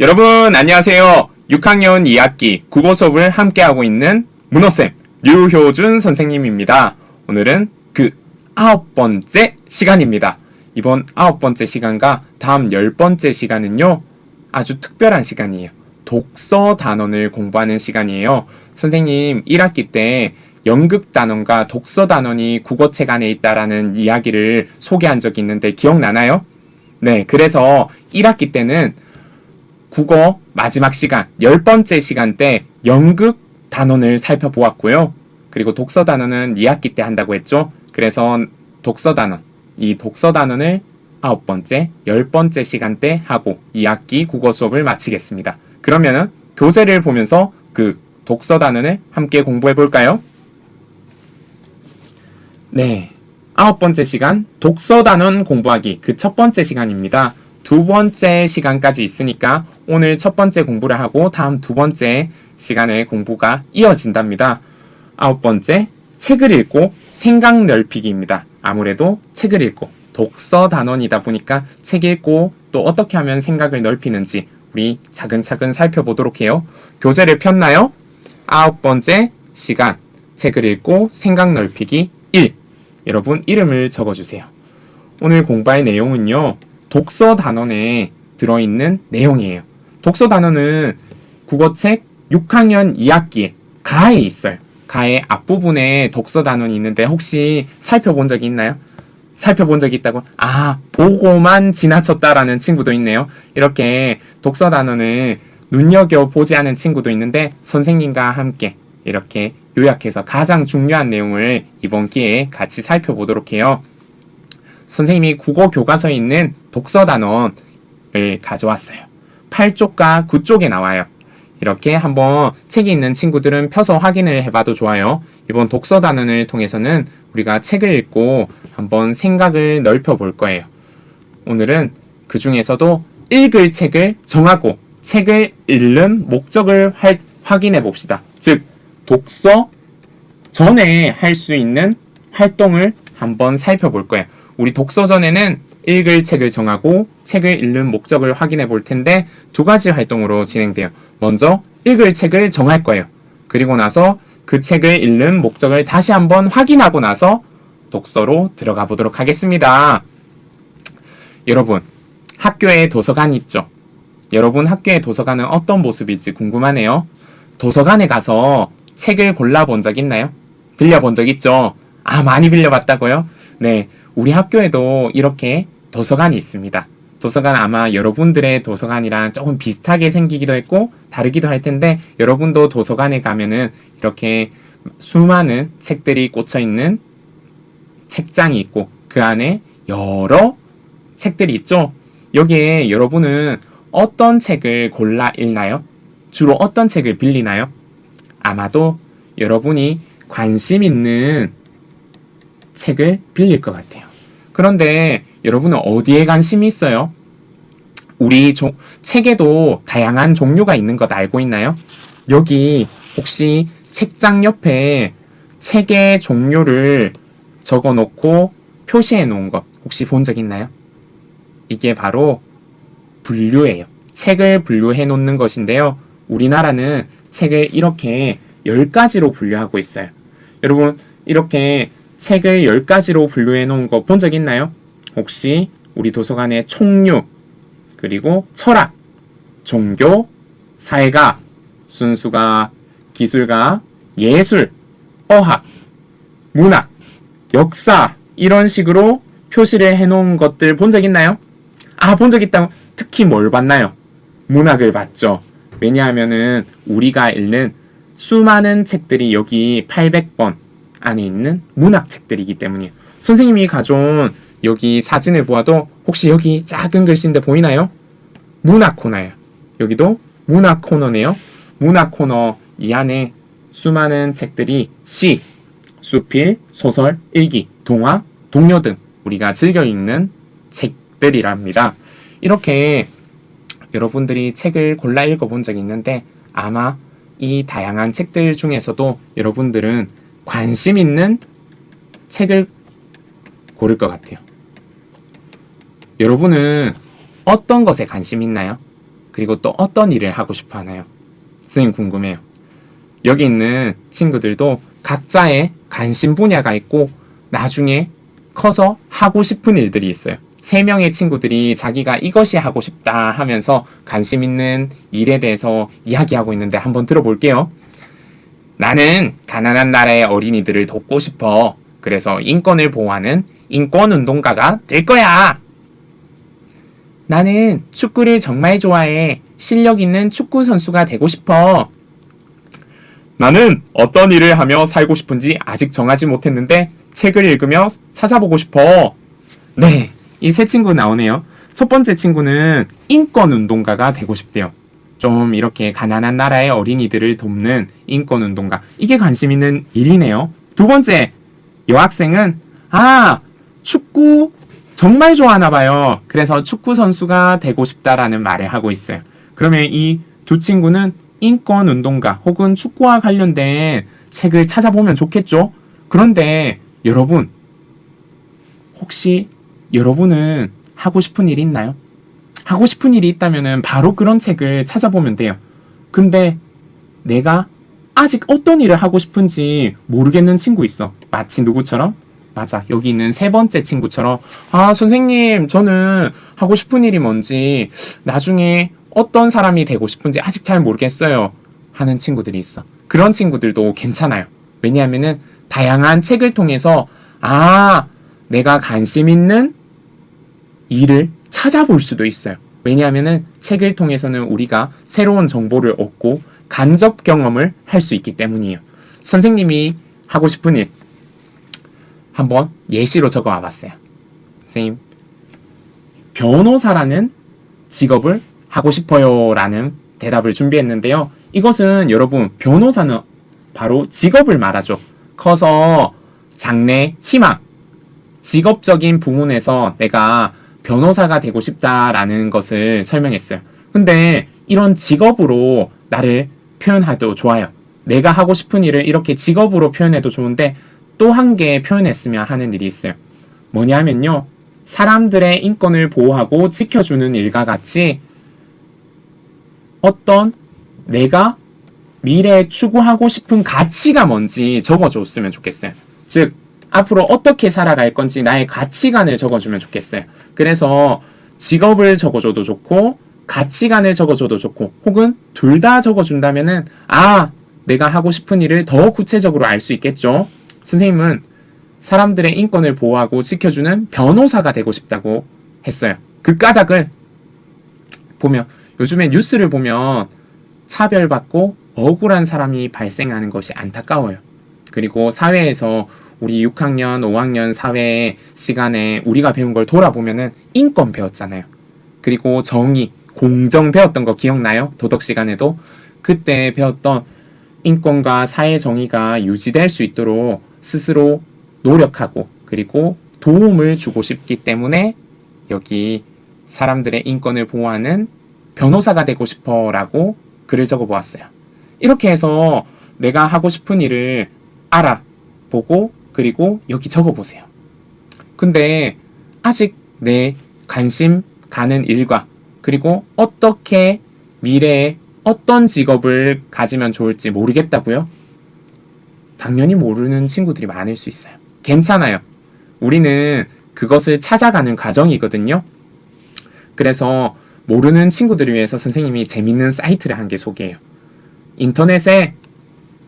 여러분 안녕하세요. 6학년 2학기 국어 수업을 함께하고 있는 문어쌤 류효준 선생님입니다. 오늘은 그 아홉 번째 시간입니다. 이번 아홉 번째 시간과 다음 열 번째 시간은요. 아주 특별한 시간이에요. 독서 단원을 공부하는 시간이에요. 선생님 1학기 때 연극 단원과 독서 단원이 국어책 안에 있다라는 이야기를 소개한 적이 있는데 기억나나요? 네, 그래서 1학기 때는 국어 마지막 시간, 열 번째 시간 때 연극 단원을 살펴보았고요. 그리고 독서 단원은 2학기 때 한다고 했죠. 그래서 독서 단원, 이 독서 단원을 아홉 번째, 열 번째 시간 때 하고 2학기 국어 수업을 마치겠습니다. 그러면은 교재를 보면서 그 독서 단원을 함께 공부해 볼까요? 네. 아홉 번째 시간 독서 단원 공부하기 그 첫 번째 시간입니다. 두 번째 시간까지 있으니까 오늘 첫 번째 공부를 하고 다음 두 번째 시간에 공부가 이어진답니다. 아홉 번째 책을 읽고 생각 넓히기입니다. 아무래도 책을 읽고 독서 단원이다 보니까 책 읽고 또 어떻게 하면 생각을 넓히는지 우리 차근차근 살펴보도록 해요. 교재를 폈나요? 아홉 번째 시간 책을 읽고 생각 넓히기 1 여러분 이름을 적어주세요. 오늘 공부할 내용은요. 독서 단원에 들어있는 내용이에요. 독서 단원은 국어책 6학년 2학기에 가에 있어요. 가의 앞부분에 독서 단원이 있는데 혹시 살펴본 적이 있나요? 살펴본 적이 있다고? 아, 보고만 지나쳤다라는 친구도 있네요. 이렇게 독서 단원을 눈여겨보지 않은 친구도 있는데 선생님과 함께 이렇게 요약해서 가장 중요한 내용을 이번 기회에 같이 살펴보도록 해요. 선생님이 국어 교과서에 있는 독서 단원을 가져왔어요. 8쪽과 9쪽에 나와요. 이렇게 한번 책이 있는 친구들은 펴서 확인을 해봐도 좋아요. 이번 독서 단원을 통해서는 우리가 책을 읽고 한번 생각을 넓혀 볼 거예요. 오늘은 그 중에서도 읽을 책을 정하고 책을 읽는 목적을 할- 확인해 봅시다. 즉, 독서 전에 할 수 있는 활동을 한번 살펴볼 거예요. 우리 독서 전에는 읽을 책을 정하고 책을 읽는 목적을 확인해 볼 텐데 두 가지 활동으로 진행돼요. 먼저 읽을 책을 정할 거예요. 그리고 나서 그 책을 읽는 목적을 다시 한번 확인하고 나서 독서로 들어가 보도록 하겠습니다. 여러분, 학교에 도서관 있죠? 여러분 학교의 도서관은 어떤 모습일지 궁금하네요. 도서관에 가서 책을 골라본 적 있나요? 빌려본 적 있죠? 아, 많이 빌려봤다고요? 네, 우리 학교에도 이렇게 도서관이 있습니다. 도서관 아마 여러분들의 도서관이랑 조금 비슷하게 생기기도 했고 다르기도 할 텐데 여러분도 도서관에 가면은 이렇게 수많은 책들이 꽂혀 있는 책장이 있고 그 안에 여러 책들이 있죠. 여기에 여러분은 어떤 책을 골라 읽나요? 주로 어떤 책을 빌리나요? 아마도 여러분이 관심 있는 책을 빌릴 것 같아요. 그런데 여러분은 어디에 관심이 있어요? 우리 조- 책에도 다양한 종류가 있는 것 알고 있나요? 여기 혹시 책장 옆에 책의 종류를 적어 놓고 표시해 놓은 것 혹시 본 적 있나요? 이게 바로 분류예요. 책을 분류해 놓는 것인데요. 우리나라는 책을 이렇게 10가지로 분류하고 있어요. 여러분, 이렇게 책을 10가지로 분류해 놓은 거 본 적 있나요? 혹시 우리 도서관에 총류, 그리고 철학, 종교, 사회가, 순수가, 기술가, 예술, 어학, 문학, 역사 이런 식으로 표시를 해놓은 것들 본 적 있나요? 아, 본 적 있다고 특히 뭘 봤나요? 문학을 봤죠. 왜냐하면은 우리가 읽는 수많은 책들이 여기 800번 안에 있는 문학 책들이기 때문이에요. 선생님이 가져온 여기 사진을 보아도 혹시 여기 작은 글씨인데 보이나요? 문학 코너예요. 여기도 문학 코너네요. 문학 코너 이 안에 수많은 책들이 시, 수필, 소설, 일기, 동화, 동요 등 우리가 즐겨 읽는 책들이랍니다. 이렇게 여러분들이 책을 골라 읽어본 적이 있는데 아마 이 다양한 책들 중에서도 여러분들은 관심 있는 책을 고를 것 같아요. 여러분은 어떤 것에 관심 있나요? 그리고 또 어떤 일을 하고 싶어 하나요? 선생님 궁금해요. 여기 있는 친구들도 각자의 관심 분야가 있고 나중에 커서 하고 싶은 일들이 있어요. 세 명의 친구들이 자기가 이것이 하고 싶다 하면서 관심 있는 일에 대해서 이야기하고 있는데 한번 들어볼게요. 나는 가난한 나라의 어린이들을 돕고 싶어. 그래서 인권을 보호하는 인권 운동가가 될 거야. 나는 축구를 정말 좋아해. 실력 있는 축구 선수가 되고 싶어. 나는 어떤 일을 하며 살고 싶은지 아직 정하지 못했는데 책을 읽으며 찾아보고 싶어. 네, 이 세 친구 나오네요. 첫 번째 친구는 인권 운동가가 되고 싶대요. 좀 이렇게 가난한 나라의 어린이들을 돕는 인권 운동가. 이게 관심 있는 일이네요. 두 번째, 여학생은 아, 축구 정말 좋아하나 봐요. 그래서 축구 선수가 되고 싶다라는 말을 하고 있어요. 그러면 이 두 친구는 인권 운동가 혹은 축구와 관련된 책을 찾아보면 좋겠죠? 그런데 여러분, 혹시 여러분은 하고 싶은 일이 있나요? 하고 싶은 일이 있다면 바로 그런 책을 찾아보면 돼요. 근데 내가 아직 어떤 일을 하고 싶은지 모르겠는 친구 있어. 마치 누구처럼? 맞아. 여기 있는 세 번째 친구처럼, 아, 선생님, 저는 하고 싶은 일이 뭔지, 나중에 어떤 사람이 되고 싶은지 아직 잘 모르겠어요. 하는 친구들이 있어. 그런 친구들도 괜찮아요. 왜냐하면은 다양한 책을 통해서, 아, 내가 관심 있는 일을 찾아볼 수도 있어요. 왜냐하면은 책을 통해서는 우리가 새로운 정보를 얻고 간접 경험을 할 수 있기 때문이에요. 선생님이 하고 싶은 일 한번 예시로 적어 와봤어요. 선생님, 변호사라는 직업을 하고 싶어요 라는 대답을 준비했는데요. 이것은 여러분 변호사는 바로 직업을 말하죠. 커서 장래 희망, 직업적인 부분에서 내가 변호사가 되고 싶다라는 것을 설명했어요. 근데 이런 직업으로 나를 표현해도 좋아요. 내가 하고 싶은 일을 이렇게 직업으로 표현해도 좋은데 또 한 개 표현했으면 하는 일이 있어요. 뭐냐면요. 사람들의 인권을 보호하고 지켜주는 일과 같이 어떤 내가 미래에 추구하고 싶은 가치가 뭔지 적어줬으면 좋겠어요. 즉, 앞으로 어떻게 살아갈 건지 나의 가치관을 적어주면 좋겠어요. 그래서 직업을 적어줘도 좋고, 가치관을 적어줘도 좋고, 혹은 둘 다 적어준다면은, 아, 내가 하고 싶은 일을 더 구체적으로 알 수 있겠죠. 선생님은 사람들의 인권을 보호하고 지켜주는 변호사가 되고 싶다고 했어요. 그 까닭을 보면, 요즘에 뉴스를 보면 차별받고 억울한 사람이 발생하는 것이 안타까워요. 그리고 사회에서 우리 6학년, 5학년 사회 시간에 우리가 배운 걸 돌아보면은 인권 배웠잖아요. 그리고 정의, 공정 배웠던 거 기억나요? 도덕 시간에도 그때 배웠던 인권과 사회 정의가 유지될 수 있도록 스스로 노력하고 그리고 도움을 주고 싶기 때문에 여기 사람들의 인권을 보호하는 변호사가 되고 싶어라고 글을 적어 보았어요. 이렇게 해서 내가 하고 싶은 일을 알아보고 그리고 여기 적어 보세요. 근데 아직 내 관심 가는 일과 그리고 어떻게 미래에 어떤 직업을 가지면 좋을지 모르겠다고요? 당연히 모르는 친구들이 많을 수 있어요. 괜찮아요. 우리는 그것을 찾아가는 과정이거든요. 그래서 모르는 친구들을 위해서 선생님이 재밌는 사이트를 한 개 소개해요. 인터넷에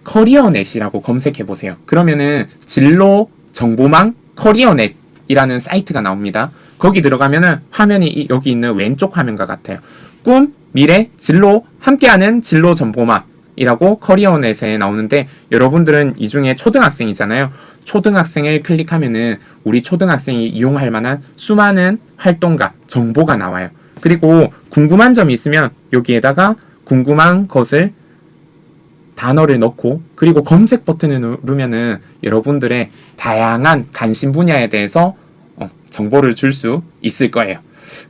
커리어넷이라고 검색해 보세요. 그러면은 진로 정보망 커리어넷이라는 사이트가 나옵니다. 거기 들어가면은 화면이 이- 여기 있는 왼쪽 화면과 같아요. 꿈, 미래, 진로 함께하는 진로 정보망이라고 커리어넷에 나오는데 여러분들은 이 중에 초등학생이잖아요. 초등학생을 클릭하면은 우리 초등학생이 이용할 만한 수많은 활동과 정보가 나와요. 그리고 궁금한 점이 있으면 여기에다가 궁금한 것을 단어를 넣고 그리고 검색 버튼을 누르면은 여러분들의 다양한 관심 분야에 대해서 어, 정보를 줄 수 있을 거예요.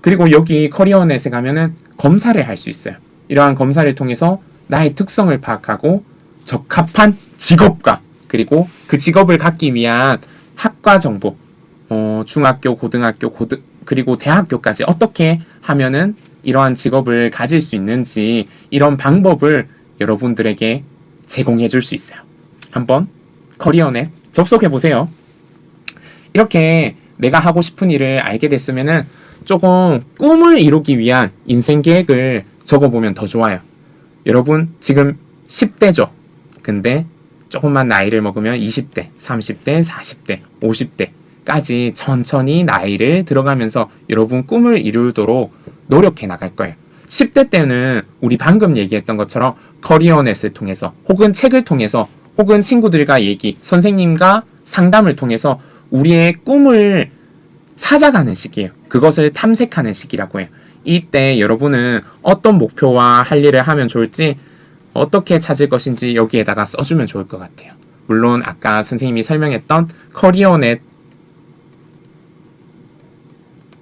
그리고 여기 커리어넷에 가면은 검사를 할 수 있어요. 이러한 검사를 통해서 나의 특성을 파악하고 적합한 직업과 그리고 그 직업을 갖기 위한 학과 정보, 어, 중학교, 고등학교, 고등 그리고 대학교까지 어떻게 하면은 이러한 직업을 가질 수 있는지 이런 방법을 여러분들에게 제공해 줄 수 있어요. 한번 커리어넷 접속해 보세요. 이렇게 내가 하고 싶은 일을 알게 됐으면은 조금 꿈을 이루기 위한 인생 계획을 적어보면 더 좋아요. 여러분, 지금 10대죠? 근데 조금만 나이를 먹으면 20대, 30대, 40대, 50대까지 천천히 나이를 들어가면서 여러분 꿈을 이루도록 노력해 나갈 거예요. 10대 때는 우리 방금 얘기했던 것처럼 커리어넷을 통해서 혹은 책을 통해서 혹은 친구들과 얘기, 선생님과 상담을 통해서 우리의 꿈을 찾아가는 시기예요. 그것을 탐색하는 시기라고 해요. 이때 여러분은 어떤 목표와 할 일을 하면 좋을지 어떻게 찾을 것인지 여기에다가 써주면 좋을 것 같아요. 물론 아까 선생님이 설명했던 커리어넷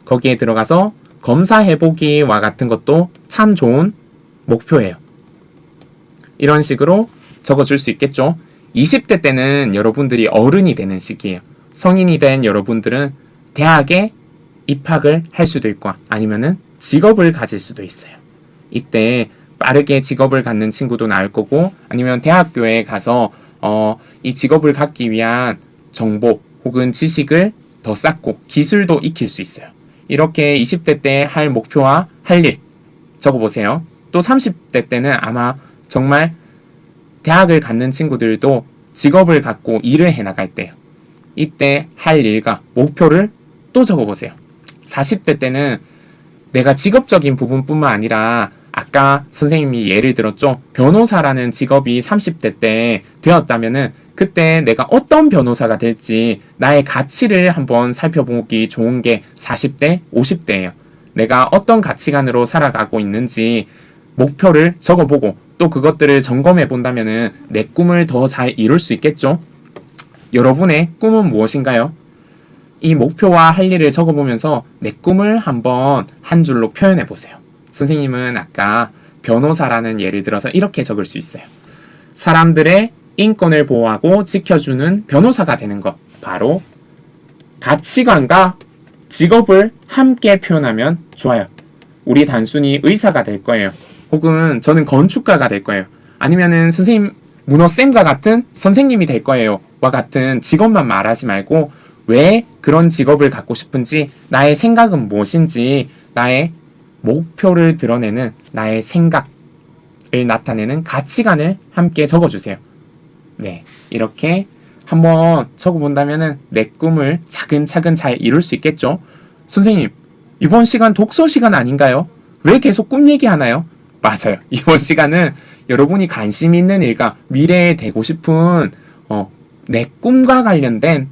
거기에 들어가서 검사해보기와 같은 것도 참 좋은 목표예요. 이런 식으로 적어줄 수 있겠죠. 20대 때는 여러분들이 어른이 되는 시기예요. 성인이 된 여러분들은 대학에 입학을 할 수도 있고 아니면은 직업을 가질 수도 있어요. 이때 빠르게 직업을 갖는 친구도 나을 거고 아니면 대학교에 가서 어, 이 직업을 갖기 위한 정보 혹은 지식을 더 쌓고 기술도 익힐 수 있어요. 이렇게 20대 때 할 목표와 할 일 적어보세요. 또 30대 때는 아마 정말 대학을 갖는 친구들도 직업을 갖고 일을 해 나갈 때요. 이때 할 일과 목표를 또 적어보세요. 40대 때는 내가 직업적인 부분뿐만 아니라 아까 선생님이 예를 들었죠. 변호사라는 직업이 30대 때 되었다면은 그때 내가 어떤 변호사가 될지 나의 가치를 한번 살펴보기 좋은 게 40대, 50대예요. 내가 어떤 가치관으로 살아가고 있는지 목표를 적어보고 또 그것들을 점검해 본다면은 내 꿈을 더 잘 이룰 수 있겠죠. 여러분의 꿈은 무엇인가요? 이 목표와 할 일을 적어보면서 내 꿈을 한번 한 줄로 표현해 보세요. 선생님은 아까 변호사라는 예를 들어서 이렇게 적을 수 있어요. 사람들의 인권을 보호하고 지켜주는 변호사가 되는 것. 바로 가치관과 직업을 함께 표현하면 좋아요. 우리 단순히 의사가 될 거예요. 혹은 저는 건축가가 될 거예요. 아니면은 선생님 문어쌤과 같은 선생님이 될 거예요. 와 같은 직업만 말하지 말고 왜 그런 직업을 갖고 싶은지 나의 생각은 무엇인지 나의 목표를 드러내는 나의 생각을 나타내는 가치관을 함께 적어주세요. 네. 이렇게 한번 적어본다면은 내 꿈을 차근차근 잘 이룰 수 있겠죠? 선생님, 이번 시간 독서 시간 아닌가요? 왜 계속 꿈 얘기하나요? 맞아요. 이번 시간은 여러분이 관심 있는 일과 미래에 되고 싶은 어, 내 꿈과 관련된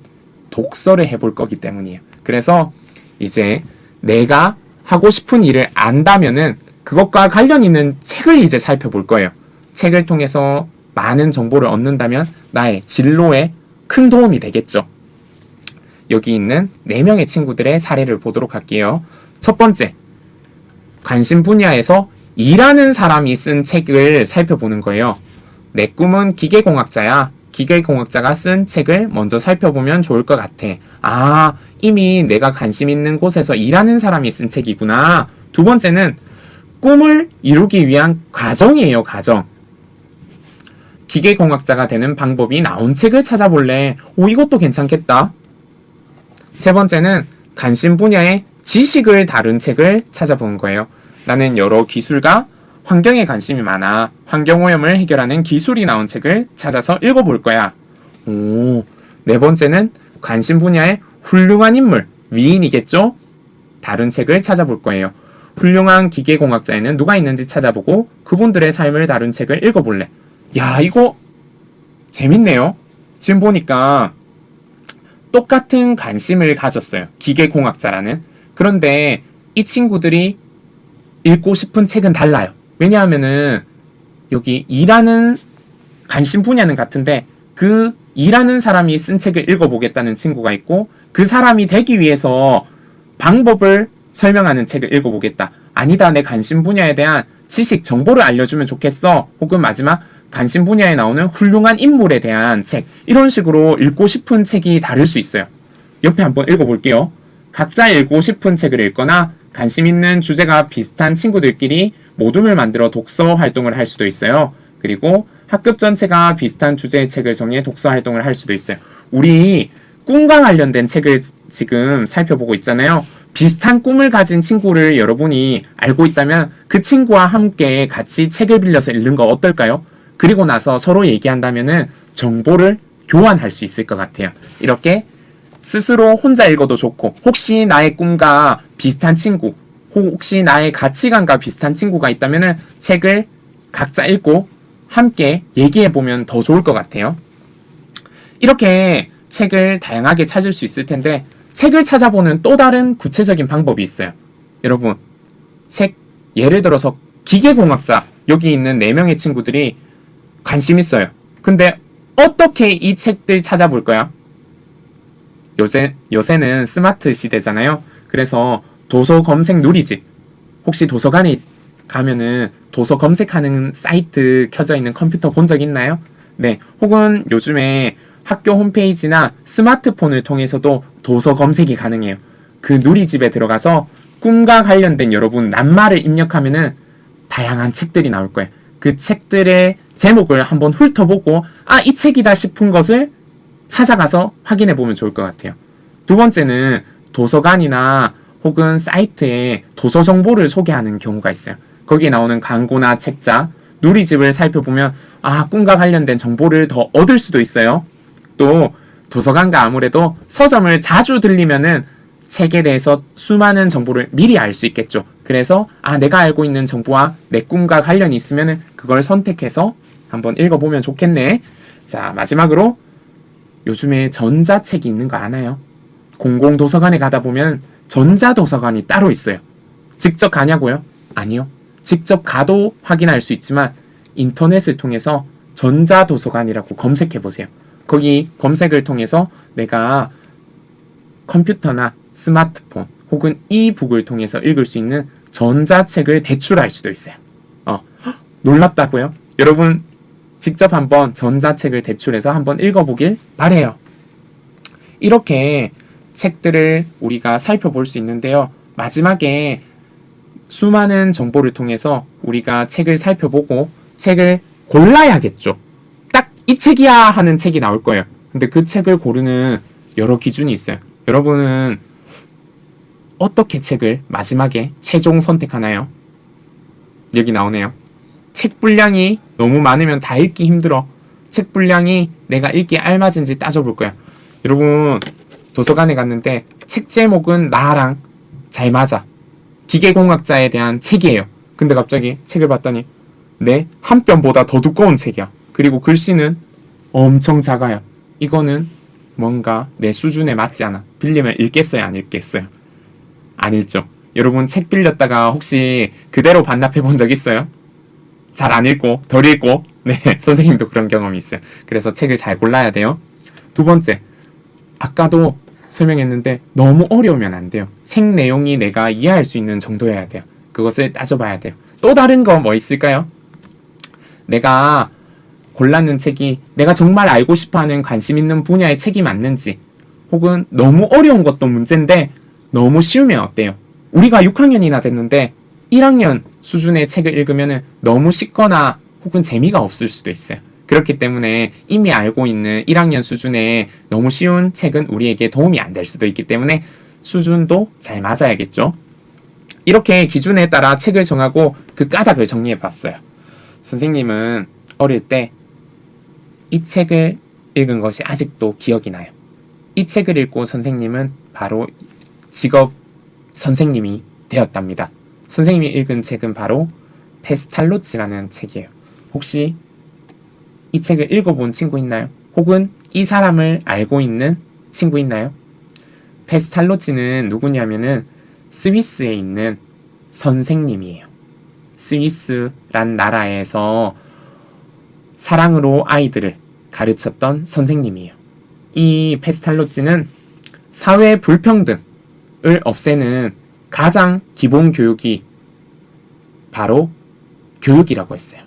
독서를 해볼 거기 때문이에요. 그래서 이제 내가 하고 싶은 일을 안다면은 그것과 관련 있는 책을 이제 살펴볼 거예요. 책을 통해서 많은 정보를 얻는다면 나의 진로에 큰 도움이 되겠죠. 여기 있는 4명의 친구들의 사례를 보도록 할게요. 첫 번째, 관심 분야에서 일하는 사람이 쓴 책을 살펴보는 거예요. 내 꿈은 기계공학자야. 기계공학자가 쓴 책을 먼저 살펴보면 좋을 것 같아. 아, 이미 내가 관심 있는 곳에서 일하는 사람이 쓴 책이구나. 두 번째는 꿈을 이루기 위한 과정이에요, 과정. 기계공학자가 되는 방법이 나온 책을 찾아볼래. 오, 이것도 괜찮겠다. 세 번째는 관심 분야의 지식을 다룬 책을 찾아본 거예요. 나는 여러 기술과 환경에 관심이 많아. 환경오염을 해결하는 기술이 나온 책을 찾아서 읽어볼 거야. 오, 네 번째는 관심 분야의 훌륭한 인물, 위인이겠죠? 다른 책을 찾아볼 거예요. 훌륭한 기계공학자에는 누가 있는지 찾아보고 그분들의 삶을 다룬 책을 읽어볼래. 야, 이거 재밌네요. 지금 보니까 똑같은 관심을 가졌어요. 기계공학자라는. 그런데 이 친구들이 읽고 싶은 책은 달라요. 왜냐하면은 여기 일하는 관심 분야는 같은데 그 일하는 사람이 쓴 책을 읽어보겠다는 친구가 있고 그 사람이 되기 위해서 방법을 설명하는 책을 읽어보겠다. 아니다. 내 관심 분야에 대한 지식, 정보를 알려주면 좋겠어. 혹은 마지막 관심 분야에 나오는 훌륭한 인물에 대한 책. 이런 식으로 읽고 싶은 책이 다를 수 있어요. 옆에 한번 읽어볼게요. 각자 읽고 싶은 책을 읽거나 관심 있는 주제가 비슷한 친구들끼리 모둠을 만들어 독서 활동을 할 수도 있어요. 그리고 학급 전체가 비슷한 주제의 책을 정해 독서 활동을 할 수도 있어요. 우리 꿈과 관련된 책을 지금 살펴보고 있잖아요. 비슷한 꿈을 가진 친구를 여러분이 알고 있다면 그 친구와 함께 같이 책을 빌려서 읽는 거 어떨까요? 그리고 나서 서로 얘기한다면은 정보를 교환할 수 있을 것 같아요. 이렇게 스스로 혼자 읽어도 좋고 혹시 나의 꿈과 비슷한 친구 혹시 나의 가치관과 비슷한 친구가 있다면은 책을 각자 읽고 함께 얘기해 보면 더 좋을 것 같아요. 이렇게 책을 다양하게 찾을 수 있을 텐데 책을 찾아보는 또 다른 구체적인 방법이 있어요. 여러분, 책 예를 들어서 기계공학자 여기 있는 네 명의 친구들이 관심 있어요. 근데 어떻게 이 책들 찾아볼 거야? 요새 요새는 스마트 시대잖아요. 그래서 도서 검색 누리집 혹시 도서관에 가면은 도서 검색하는 사이트 켜져 있는 컴퓨터 본 적 있나요? 네. 혹은 요즘에 학교 홈페이지나 스마트폰을 통해서도 도서 검색이 가능해요. 그 누리집에 들어가서 꿈과 관련된 여러분 낱말을 입력하면은 다양한 책들이 나올 거예요. 그 책들의 제목을 한번 훑어보고 아, 이 책이다 싶은 것을 찾아가서 확인해 보면 좋을 것 같아요. 두 번째는 도서관이나 혹은 사이트에 도서 정보를 소개하는 경우가 있어요. 거기에 나오는 광고나 책자, 누리집을 살펴보면 아, 꿈과 관련된 정보를 더 얻을 수도 있어요. 또 도서관과 아무래도 서점을 자주 들리면은 책에 대해서 수많은 정보를 미리 알 수 있겠죠. 그래서 아 내가 알고 있는 정보와 내 꿈과 관련이 있으면은 그걸 선택해서 한번 읽어보면 좋겠네. 자 마지막으로 요즘에 전자책이 있는 거 아나요? 공공 도서관에 가다 보면 전자 도서관이 따로 있어요. 직접 가냐고요? 아니요. 직접 가도 확인할 수 있지만 인터넷을 통해서 전자 도서관이라고 검색해 보세요. 거기 검색을 통해서 내가 컴퓨터나 스마트폰 혹은 이북을 통해서 읽을 수 있는 전자책을 대출할 수도 있어요. 어, 헉, 놀랍다고요? 여러분 직접 한번 전자책을 대출해서 한번 읽어보길 바래요. 이렇게 책들을 우리가 살펴볼 수 있는데요. 마지막에 수많은 정보를 통해서 우리가 책을 살펴보고 책을 골라야겠죠. 딱 이 책이야 하는 책이 나올 거예요. 근데 그 책을 고르는 여러 기준이 있어요. 여러분은 어떻게 책을 마지막에 최종 선택하나요? 여기 나오네요. 책 분량이 너무 많으면 다 읽기 힘들어. 책 분량이 내가 읽기에 알맞은지 따져볼 거야. 여러분, 도서관에 갔는데 책 제목은 나랑 잘 맞아. 기계공학자에 대한 책이에요. 근데 갑자기 책을 봤더니 내 한 뼘보다 더 두꺼운 책이야. 그리고 글씨는 엄청 작아요. 이거는 뭔가 내 수준에 맞지 않아. 빌리면 읽겠어요, 안 읽겠어요? 안 읽죠. 여러분 책 빌렸다가 혹시 그대로 반납해 본 적 있어요? 잘 안 읽고 덜 읽고 네 선생님도 그런 경험이 있어요. 그래서 책을 잘 골라야 돼요. 두 번째 아까도 설명했는데 너무 어려우면 안 돼요. 책 내용이 내가 이해할 수 있는 정도여야 돼요. 그것을 따져봐야 돼요. 또 다른 거 뭐 있을까요? 내가 골랐는 책이 내가 정말 알고 싶어하는 관심 있는 분야의 책이 맞는지 혹은 너무 어려운 것도 문제인데 너무 쉬우면 어때요? 우리가 6학년이나 됐는데 1학년 수준의 책을 읽으면 너무 쉽거나 혹은 재미가 없을 수도 있어요. 그렇기 때문에 이미 알고 있는 1학년 수준의 너무 쉬운 책은 우리에게 도움이 안 될 수도 있기 때문에 수준도 잘 맞아야겠죠. 이렇게 기준에 따라 책을 정하고 그 까닭을 정리해 봤어요. 선생님은 어릴 때 이 책을 읽은 것이 아직도 기억이 나요. 이 책을 읽고 선생님은 바로 직업 선생님이 되었답니다. 선생님이 읽은 책은 바로 페스탈로치라는 책이에요. 혹시 이 책을 읽어본 친구 있나요? 혹은 이 사람을 알고 있는 친구 있나요? 페스탈로치는 누구냐면은 스위스에 있는 선생님이에요. 스위스란 나라에서 사랑으로 아이들을 가르쳤던 선생님이에요. 이 페스탈로치는 사회 불평등을 없애는 가장 기본 교육이 바로 교육이라고 했어요.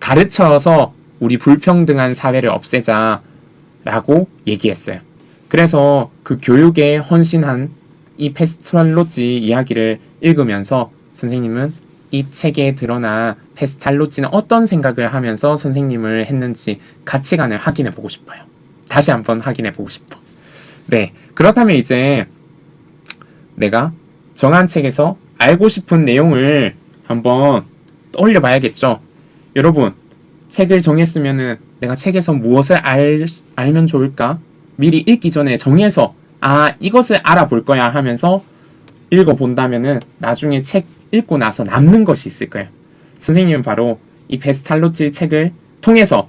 가르쳐서 우리 불평등한 사회를 없애자라고 얘기했어요. 그래서 그 교육에 헌신한 이 페스탈로찌 이야기를 읽으면서 선생님은 이 책에 드러나 페스탈로찌는 어떤 생각을 하면서 선생님을 했는지 가치관을 확인해 보고 싶어요. 다시 한번 확인해 보고 싶어. 네. 그렇다면 이제 내가 정한 책에서 알고 싶은 내용을 한번 떠올려 봐야겠죠. 여러분, 책을 정했으면은 내가 책에서 무엇을 알, 알면 좋을까? 미리 읽기 전에 정해서 아, 이것을 알아볼 거야 하면서 읽어본다면은 나중에 책 읽고 나서 남는 것이 있을 거예요. 선생님은 바로 이 페스탈로치 책을 통해서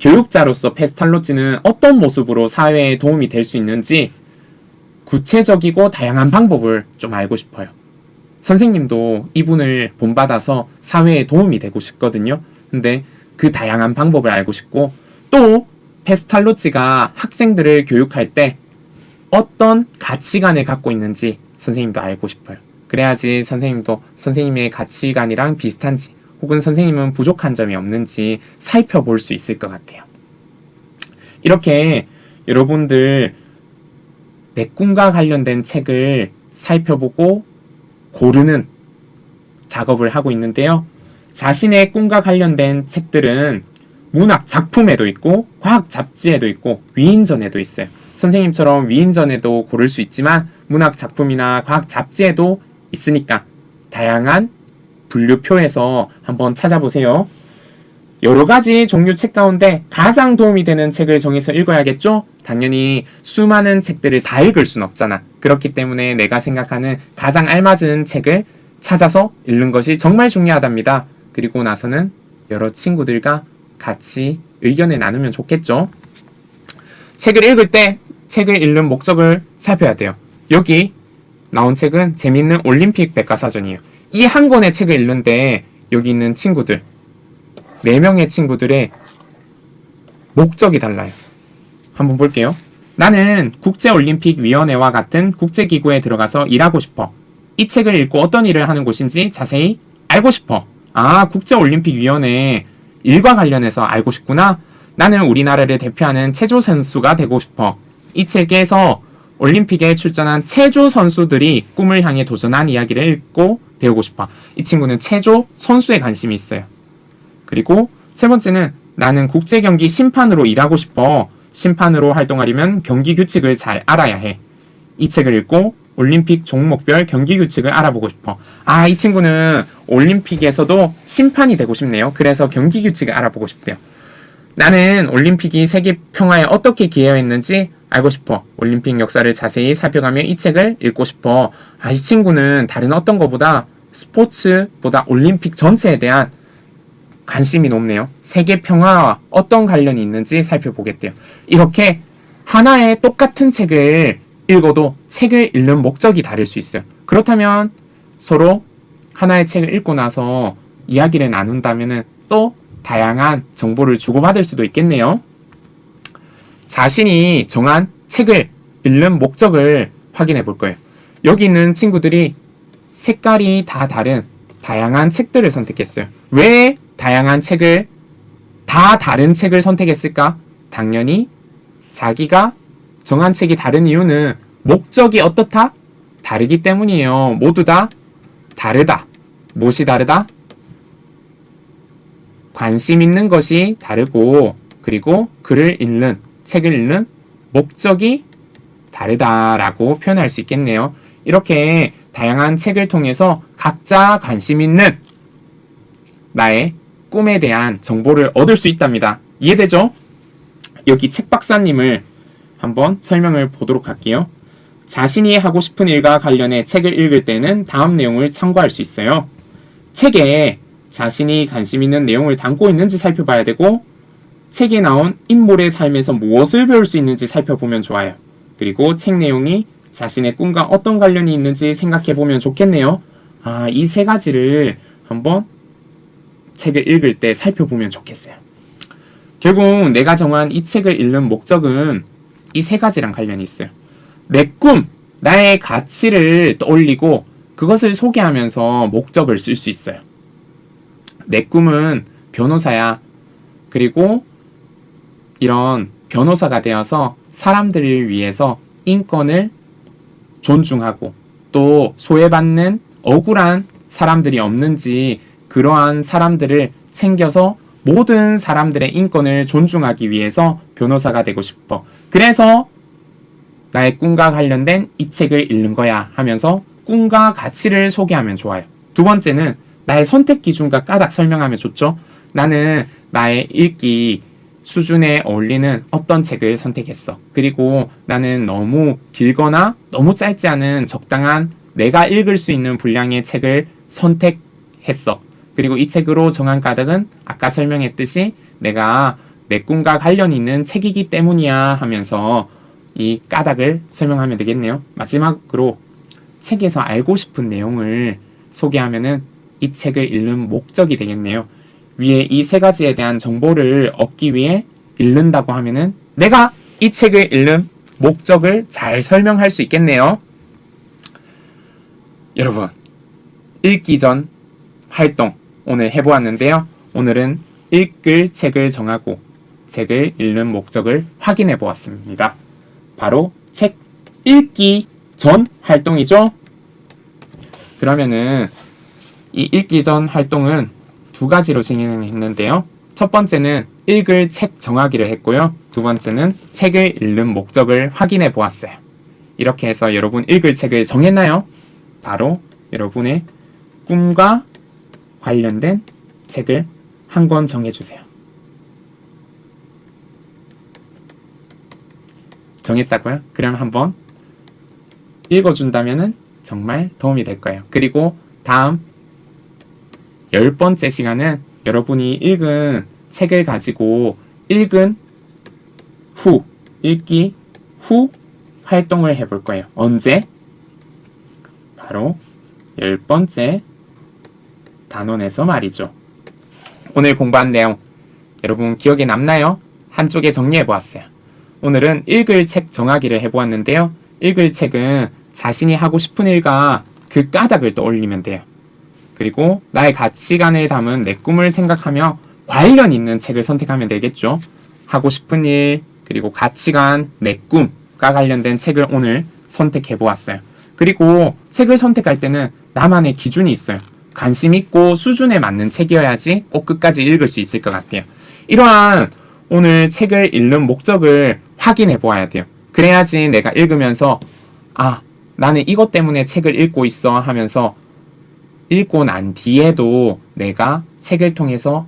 교육자로서 페스탈로치는 어떤 모습으로 사회에 도움이 될 수 있는지 구체적이고 다양한 방법을 좀 알고 싶어요. 선생님도 이분을 본받아서 사회에 도움이 되고 싶거든요. 근데 그 다양한 방법을 알고 싶고 또 페스탈로치가 학생들을 교육할 때 어떤 가치관을 갖고 있는지 선생님도 알고 싶어요. 그래야지 선생님도 선생님의 가치관이랑 비슷한지 혹은 선생님은 부족한 점이 없는지 살펴볼 수 있을 것 같아요. 이렇게 여러분들 내 꿈과 관련된 책을 살펴보고 고르는 작업을 하고 있는데요. 자신의 꿈과 관련된 책들은 문학 작품에도 있고 과학 잡지에도 있고 위인전에도 있어요. 선생님처럼 위인전에도 고를 수 있지만 문학 작품이나 과학 잡지에도 있으니까 다양한 분류표에서 한번 찾아보세요. 여러 가지 종류 책 가운데 가장 도움이 되는 책을 정해서 읽어야겠죠? 당연히 수많은 책들을 다 읽을 순 없잖아. 그렇기 때문에 내가 생각하는 가장 알맞은 책을 찾아서 읽는 것이 정말 중요하답니다. 그리고 나서는 여러 친구들과 같이 의견을 나누면 좋겠죠? 책을 읽을 때 책을 읽는 목적을 살펴야 돼요. 여기 나온 책은 재밌는 올림픽 백과사전이에요. 이 한 권의 책을 읽는데 여기 있는 친구들, 네 명의 친구들의 목적이 달라요. 한번 볼게요. 나는 국제올림픽위원회와 같은 국제기구에 들어가서 일하고 싶어. 이 책을 읽고 어떤 일을 하는 곳인지 자세히 알고 싶어. 아, 국제올림픽위원회 일과 관련해서 알고 싶구나. 나는 우리나라를 대표하는 체조 선수가 되고 싶어. 이 책에서 올림픽에 출전한 체조 선수들이 꿈을 향해 도전한 이야기를 읽고 배우고 싶어. 이 친구는 체조 선수에 관심이 있어요. 그리고 세 번째는 나는 국제 경기 심판으로 일하고 싶어. 심판으로 활동하려면 경기 규칙을 잘 알아야 해. 이 책을 읽고 올림픽 종목별 경기 규칙을 알아보고 싶어. 아, 이 친구는 올림픽에서도 심판이 되고 싶네요. 그래서 경기 규칙을 알아보고 싶대요. 나는 올림픽이 세계 평화에 어떻게 기여했는지 알고 싶어. 올림픽 역사를 자세히 살펴가며 이 책을 읽고 싶어. 아, 이 친구는 다른 어떤 것보다 스포츠보다 올림픽 전체에 대한 관심이 높네요. 세계 평화와 어떤 관련이 있는지 살펴보겠대요. 이렇게 하나의 똑같은 책을 읽어도 책을 읽는 목적이 다를 수 있어요. 그렇다면 서로 하나의 책을 읽고 나서 이야기를 나눈다면은 또 다양한 정보를 주고받을 수도 있겠네요. 자신이 정한 책을 읽는 목적을 확인해 볼 거예요. 여기 있는 친구들이 색깔이 다 다른 다양한 책들을 선택했어요. 왜 다양한 책을 다 다른 책을 선택했을까? 당연히 자기가 정한 책이 다른 이유는 목적이 어떻다? 다르기 때문이에요. 모두 다 다르다. 무엇이 다르다? 관심 있는 것이 다르고 그리고 글을 읽는 책을 읽는 목적이 다르다라고 표현할 수 있겠네요. 이렇게 다양한 책을 통해서 각자 관심 있는 나의 꿈에 대한 정보를 얻을 수 있답니다. 이해되죠? 여기 책 박사님을 한번 설명을 보도록 할게요. 자신이 하고 싶은 일과 관련해 책을 읽을 때는 다음 내용을 참고할 수 있어요. 책에 자신이 관심 있는 내용을 담고 있는지 살펴봐야 되고, 책에 나온 인물의 삶에서 무엇을 배울 수 있는지 살펴보면 좋아요. 그리고 책 내용이 자신의 꿈과 어떤 관련이 있는지 생각해 보면 좋겠네요. 아, 이 세 가지를 한번 책을 읽을 때 살펴보면 좋겠어요. 결국 내가 정한 이 책을 읽는 목적은 이 세 가지랑 관련이 있어요. 내 꿈, 나의 가치를 떠올리고 그것을 소개하면서 목적을 쓸 수 있어요. 내 꿈은 변호사야. 그리고 이런 변호사가 되어서 사람들을 위해서 인권을 존중하고 또 소외받는 억울한 사람들이 없는지 그러한 사람들을 챙겨서 모든 사람들의 인권을 존중하기 위해서 변호사가 되고 싶어. 그래서 나의 꿈과 관련된 이 책을 읽는 거야 하면서 꿈과 가치를 소개하면 좋아요. 두 번째는 나의 선택 기준과 까닥 설명하면 좋죠. 나는 나의 읽기 수준에 어울리는 어떤 책을 선택했어. 그리고 나는 너무 길거나 너무 짧지 않은 적당한 내가 읽을 수 있는 분량의 책을 선택했어. 그리고 이 책으로 정한 까닭은 아까 설명했듯이 내가 내 꿈과 관련 있는 책이기 때문이야 하면서 이 까닭을 설명하면 되겠네요. 마지막으로 책에서 알고 싶은 내용을 소개하면은 이 책을 읽는 목적이 되겠네요. 위에 이 세 가지에 대한 정보를 얻기 위해 읽는다고 하면은 내가 이 책을 읽는 목적을 잘 설명할 수 있겠네요. 여러분, 읽기 전 활동 오늘 해보았는데요. 오늘은 읽을 책을 정하고 책을 읽는 목적을 확인해 보았습니다. 바로 책 읽기 전 활동이죠. 그러면은 이 읽기 전 활동은 두 가지로 진행했는데요. 첫 번째는 읽을 책 정하기를 했고요. 두 번째는 책을 읽는 목적을 확인해 보았어요. 이렇게 해서 여러분 읽을 책을 정했나요? 바로 여러분의 꿈과 관련된 책을 한 권 정해주세요. 정했다고요? 그럼 한번 읽어준다면은 정말 도움이 될 거예요. 그리고 다음 열 번째 시간은 여러분이 읽은 책을 가지고 읽은 후, 읽기 후 활동을 해볼 거예요. 언제? 바로 열 번째 단원에서 말이죠. 오늘 공부한 내용 여러분 기억에 남나요? 한쪽에 정리해 보았어요. 오늘은 읽을 책 정하기를 해보았는데요. 읽을 책은 자신이 하고 싶은 일과 그 까닭을 떠올리면 돼요. 그리고 나의 가치관을 담은 내 꿈을 생각하며 관련 있는 책을 선택하면 되겠죠. 하고 싶은 일, 그리고 가치관, 내 꿈과 관련된 책을 오늘 선택해 보았어요. 그리고 책을 선택할 때는 나만의 기준이 있어요. 관심 있고 수준에 맞는 책이어야지 꼭 끝까지 읽을 수 있을 것 같아요. 이러한 오늘 책을 읽는 목적을 확인해 보아야 돼요. 그래야지 내가 읽으면서 아, 나는 이것 때문에 책을 읽고 있어 하면서 읽고 난 뒤에도 내가 책을 통해서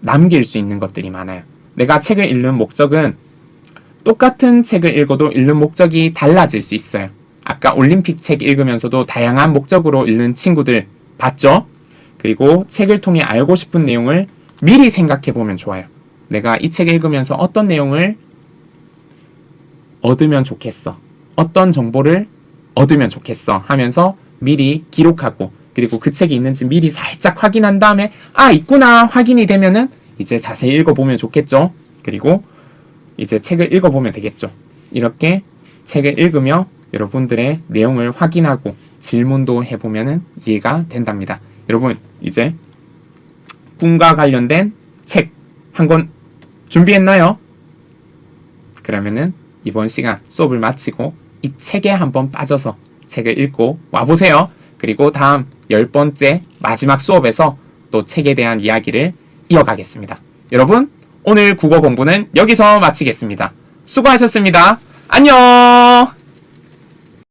남길 수 있는 것들이 많아요. 내가 책을 읽는 목적은 똑같은 책을 읽어도 읽는 목적이 달라질 수 있어요. 아까 올림픽 책 읽으면서도 다양한 목적으로 읽는 친구들 봤죠? 그리고 책을 통해 알고 싶은 내용을 미리 생각해 보면 좋아요. 내가 이책 읽으면서 어떤 내용을 얻으면 좋겠어. 어떤 정보를 얻으면 좋겠어 하면서 미리 기록하고 그리고 그 책이 있는지 미리 살짝 확인한 다음에 아 있구나 확인이 되면은 이제 자세히 읽어보면 좋겠죠. 그리고 이제 책을 읽어보면 되겠죠. 이렇게 책을 읽으며 여러분들의 내용을 확인하고 질문도 해보면은 이해가 된답니다. 여러분 이제 꿈과 관련된 책 한 권 준비했나요? 그러면은 이번 시간 수업을 마치고 이 책에 한번 빠져서 책을 읽고 와보세요. 그리고 다음 열 번째 마지막 수업에서 또 책에 대한 이야기를 이어가겠습니다. 여러분, 오늘 국어 공부는 여기서 마치겠습니다. 수고하셨습니다. 안녕!